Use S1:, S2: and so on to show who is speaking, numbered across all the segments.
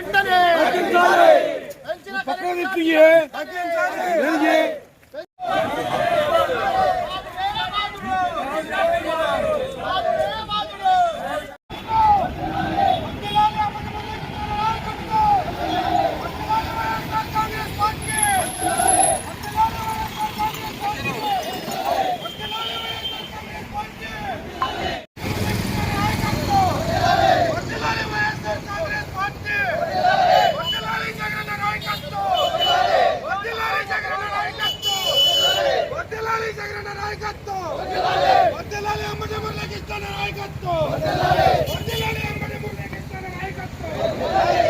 S1: వెంటనే! నాయకత్వం! వర్దిలాలి అమ్మటి మురళీకృష్ణ నాయకత్వం! వర్దిలాలి అమ్మటి మురళీకృష్ణ నాయకత్వం!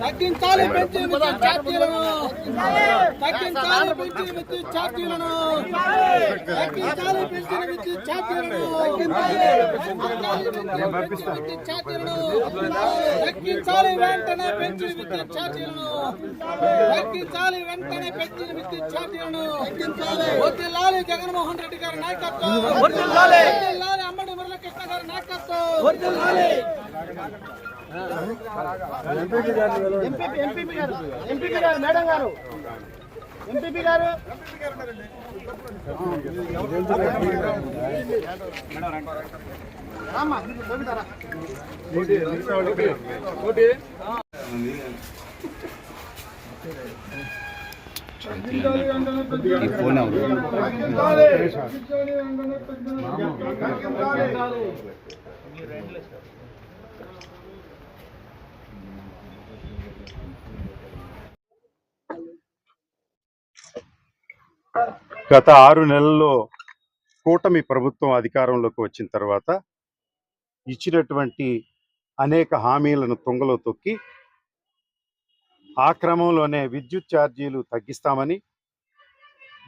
S2: తగ్గించాలి పెంచిన విద్యుత్ ఛార్జీలను తగ్గించాలి పెంచిన విద్యుత్ ఛార్జీలను తగ్గించాలి పెంచిన విద్యుత్ ఛార్జీలను తగ్గించాలి వెంటనే పెంచిన విద్యుత్ ఛార్జీలను తగ్గించాలి వెంటనే పెంచిన విద్యుత్ ఛార్జీలను వదిలాలి జగన్మోహన్ రెడ్డి గారి నాయకత్వం. వదిలాలి అమ్మడి మురళకృష్ణ గారి నాయకత్వం. వదిలాలి
S1: MPP MPP garu MPP garu madam garu MPP garu రామ్మా, బబితారా.
S3: గత ఆరు నెలల్లో కూటమి ప్రభుత్వం అధికారంలోకి వచ్చిన తర్వాత ఇచ్చినటువంటి అనేక హామీలను తుంగలో తొక్కి ఆ క్రమంలోనే విద్యుత్ ఛార్జీలు తగ్గిస్తామని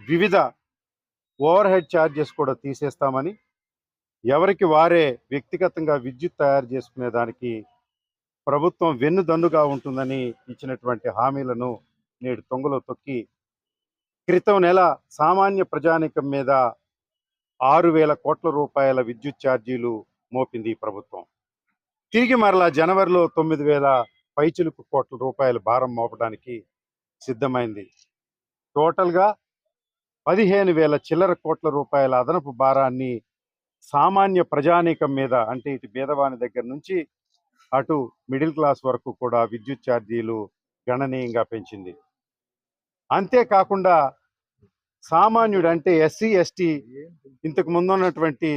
S3: వివిధ ఓవర్ హెడ్ ఛార్జెస్ కూడా తీసేస్తామని ఎవరికి వారే వ్యక్తిగతంగా విద్యుత్ తయారు చేసుకునే దానికి ప్రభుత్వం వెన్నుదన్నుగా ఉంటుందని ఇచ్చినటువంటి హామీలను నేడు తొంగలో తొక్కి క్రితం నెల సామాన్య ప్రజానికం మీద ఆరు వేల కోట్ల రూపాయల విద్యుత్ ఛార్జీలు మోపింది ప్రభుత్వం. తిరిగి మరలా జనవరిలో తొమ్మిది వేల పైచిలుకు కోట్ల రూపాయల భారం మోపడానికి సిద్ధమైంది. టోటల్గా పదిహేను వేల చిల్లర కోట్ల రూపాయల అదనపు భారాన్ని సామాన్య ప్రజానీకం మీద అంటే ఇటు బీదవాని దగ్గర నుంచి అటు మిడిల్ క్లాస్ వరకు కూడా విద్యుత్ ఛార్జీలు గణనీయంగా పెంచింది. అంతేకాకుండా సామాన్యుడు అంటే ఎస్సీ ఎస్టీ ఇంతకు ముందు ఉన్నటువంటి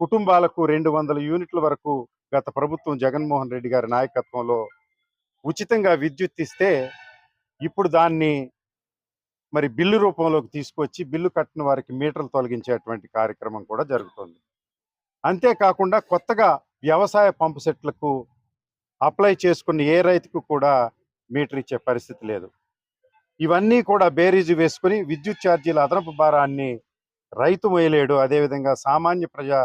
S3: కుటుంబాలకు రెండు వందల యూనిట్ల వరకు గత ప్రభుత్వం జగన్మోహన్ రెడ్డి గారి నాయకత్వంలో ఉచితంగా విద్యుత్ ఇస్తే ఇప్పుడు దాన్ని మరి బిల్లు రూపంలోకి తీసుకొచ్చి బిల్లు కట్టిన వారికి మీటర్లు తొలగించేటువంటి కార్యక్రమం కూడా జరుగుతుంది. అంతేకాకుండా కొత్తగా వ్యవసాయ పంపు సెట్లకు అప్లై చేసుకున్న ఏ రైతుకు కూడా మీటర్ ఇచ్చే పరిస్థితి లేదు. ఇవన్నీ కూడా బేరీజు వేసుకుని విద్యుత్ ఛార్జీల అదనపు భారాన్ని రైతు మోయలేడు. అదేవిధంగా సామాన్య ప్రజా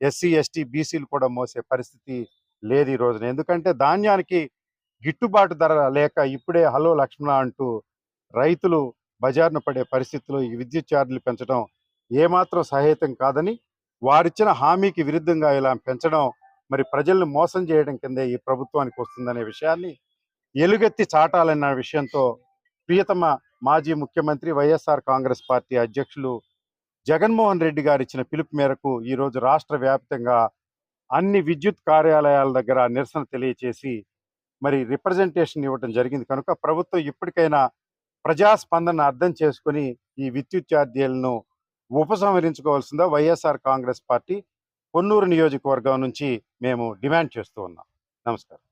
S3: ఎస్సీ ఎస్టీ బీసీలు కూడా మోసే పరిస్థితి లేదు ఈ రోజున. ఎందుకంటే ధాన్యానికి గిట్టుబాటు ధర లేక ఇప్పుడే హలో లక్ష్మణ అంటూ రైతులు బజార్ను పడే పరిస్థితిలో ఈ విద్యుత్ ఛార్జీలు పెంచడం ఏమాత్రం సహేతం కాదని వారిచ్చిన హామీకి విరుద్ధంగా ఇలా పెంచడం మరి ప్రజలను మోసం చేయడం కిందే ఈ ప్రభుత్వానికి వస్తుందనే విషయాన్ని ఎలుగెత్తి చాటాలన్న విషయంతో ప్రియతమ మాజీ ముఖ్యమంత్రి వైఎస్ఆర్ కాంగ్రెస్ పార్టీ అధ్యక్షులు జగన్మోహన్ రెడ్డి గారు ఇచ్చిన పిలుపు మేరకు ఈరోజు రాష్ట్ర వ్యాప్తంగా అన్ని విద్యుత్ కార్యాలయాల దగ్గర నిరసన తెలియచేసి మరి రిప్రజెంటేషన్ ఇవ్వడం జరిగింది. కనుక ప్రభుత్వం ఇప్పటికైనా ప్రజాస్పందన అర్థం చేసుకుని ఈ విద్యుత్ ఛార్జీలను ఉపసంహరించుకోవాల్సిందా వైఎస్ఆర్ కాంగ్రెస్ పార్టీ పొన్నూరు నియోజకవర్గం నుంచి మేము డిమాండ్ చేస్తూ ఉన్నాం. నమస్కారం.